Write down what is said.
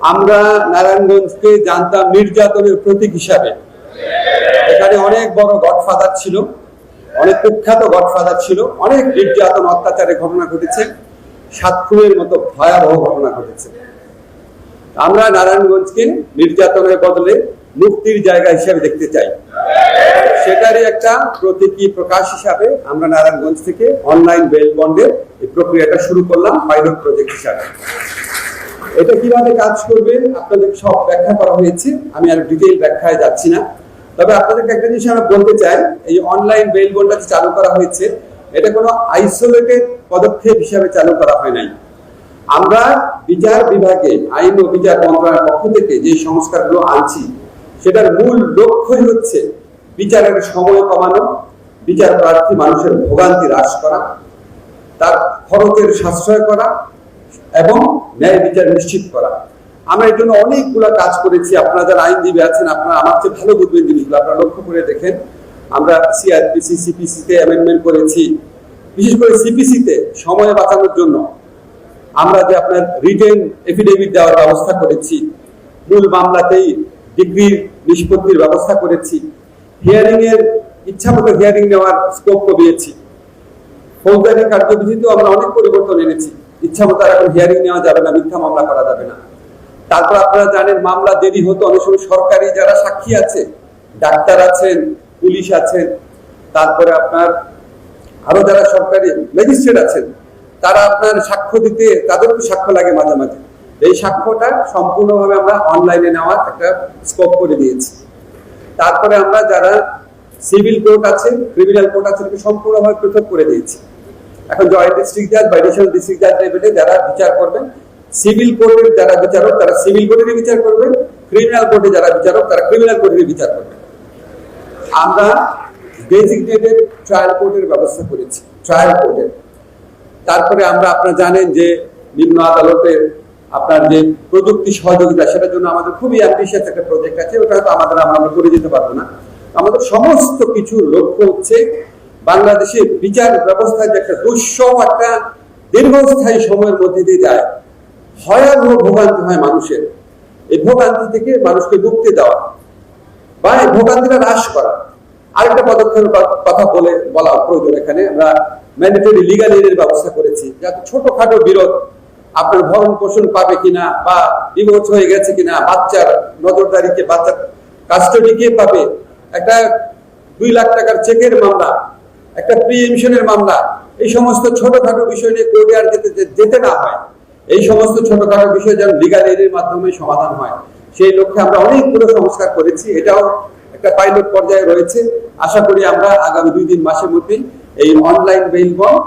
আমরা নারায়ণগঞ্জকে জানতাম নির্যাতনের প্রতীক হিসাবে। এখানে অনেক বড় গডফাদার ছিল, অনেক কুখ্যাত গডফাদার ছিল, অনেক নির্যাতন, অত্যাচারের ঘটনা ঘটেছে, সাতক্ষীরের মতো ভয়াবহ ঘটনা ঘটেছে। আমরা নারায়ণগঞ্জকে নির্যাতনের বদলে মুক্তির জায়গা হিসাবে দেখতে চাই। সেটারই একটা প্রতীকী প্রকাশ হিসাবে আমরা নারায়ণগঞ্জ থেকে অনলাইন বেল বন্ডের এই প্রক্রিয়াটা শুরু করলাম পাইলট প্রজেক্ট হিসাবে। এটা কীভাবে কাজ করবে, আপনাদের সব ব্যাখ্যা করা হয়েছে। আমি আর ডিটেইল ব্যাখ্যায় যাচ্ছি না। তবে আপনাদেরকে একটা জিনিস আমরা বলতে চাই, এই অনলাইন বেল বন্ডটা চালু করা হয়েছে, এটা কোনো আইসোলেটেড পদক্ষেপ হিসাবে চালু করা হয় নাই। আমরা বিচার বিভাগে, আইন ও বিচার মন্ত্রণালয়ের পক্ষ থেকে যে সংস্কারগুলো আনছি, সেটার মূল লক্ষ্যই হচ্ছে বিচারের সময় কমানো বিচার প্রার্থী মানুষের ভোগান্তি হ্রাস করা, তার খরচের সাশ্রয় করা এবং ন্যায় বিচার নিশ্চিত করা। আমরা এর জন্য অনেকগুলো কাজ করেছি। আপনারা যারা আইনজীবী আছেন, আপনারা আমার চেয়ে ভালো বুঝবেন জিনিসগুলো। আপনারা লক্ষ্য করে দেখেন, আমরা সিআরপিসি সিপিসিতে অ্যামেন্ডমেন্ট করেছি। বিশেষ করে সিপিসিতে সময় বাঁচানোর জন্য আমরা যে আপনার রিটেন এফিডেভিট দেওয়ার ব্যবস্থা করেছি, মূল মামলাতেই ডিগ্রি নিষ্পত্তির ব্যবস্থা করেছি। হিয়ারিং এর ইচ্ছামতো হিয়ারিং নেওয়ার স্কোপ কমিয়েছি। ফৌজদারি কার্যবিধিতেও আমরা অনেক পরিবর্তন এনেছি। ইচ্ছা মতো এখন হিয়ারিং নেওয়া যাবে না, মিথ্যা মামলা করা যাবে না। তারপর আপনারা জানেন, মামলা দেরি হতো, অনেক সময় সরকারি যারা সাক্ষী আছে, ডাক্তার আছেন, পুলিশ আছেন, তারপরে আপনার আরও যারা সরকারি ম্যাজিস্ট্রেট আছেন, তারা আপনার সাক্ষ্য দিতে তাদেরও সাক্ষ্য লাগে মাঝে মাঝে। এই সাক্ষ্যটা সম্পূর্ণভাবে আমরা অনলাইনে নেওয়ার একটা স্কোপ করে দিয়েছি। তারপরে আমরা যারা সিভিল কোর্ট আছে ক্রিমিনাল কোর্ট আছে সম্পূর্ণভাবে পৃথক করে দিয়েছি। এখন জয়েন্ট ডিস্ট্রিক্ট জাজ বা এডিশনাল ডিস্ট্রিক্ট জাজ লেভেলে যারা বিচার করবেন, সিভিল কোর্টের যারা বিচারক, তারা সিভিল কোর্টেরই বিচার করবেন, ক্রিমিনাল কোর্টে যারা বিচারক, তারা ক্রিমিনাল কোর্টেরই বিচার করবেন। আমরা ডেজিগনেটেড ট্রায়াল কোর্টের ব্যবস্থা করেছি ট্রায়াল কোর্টের তারপরে আমরা, আপনারা জানেন যে নিম্ন আদালতের আপনার যে প্রযুক্তি সহযোগিতা, সেটার জন্য আমাদের খুবই অ্যাম্বিশিয়াস একটা প্রজেক্ট আছে, ওটা হয়তো আমাদের, আমরা করে যেতে পারব না। আমাদের সমস্ত কিছু লক্ষ্য হচ্ছে বাংলাদেশের বিচার ব্যবস্থায় যে একটা দুঃসহ একটা দীর্ঘস্থায়ী সময়ের মধ্যে দিয়ে যায়, ভয়াবহ ভোগান্তি হয় মানুষের। এই ভোগান্তি থেকে মানুষকে মুক্তি দেওয়া বা এই ভোগান্তিটা হ্রাস করা। আরেকটা পদক্ষেপের কথা বলে বলা প্রয়োজন এখানে। আমরা ম্যান্ডেটরি লিগাল এর ব্যবস্থা করেছি। যাতে ছোটখাটো বিরোধ, আপনার ভরণ পোষণ পাবে কিনা বা ডিভোর্স হয়ে গেছে কিনা, বাচ্চার নজরদারিকে বাচ্চার কাস্টডি কে পাবে? একটা দুই লাখ টাকার চেকের মামলা একটা প্রিএমশনের মামলা। এই সমস্ত ছোটখাটো বিষয় নিয়ে কোর্টে আর যেতে যেতে না হয়, এই সমস্ত ছোটখাটো বিষয় যেন লিগাল এরির মাধ্যমে সমাধান হয়, সেই লক্ষ্যে আমরা অনেকগুলো সংস্কার করেছি। এটাও একটা পাইলট পর্যায়ে রয়েছে। আশা করি আমরা আগামী দুই দিন মাসের মধ্যেই এই অনলাইন বেইল বন্ড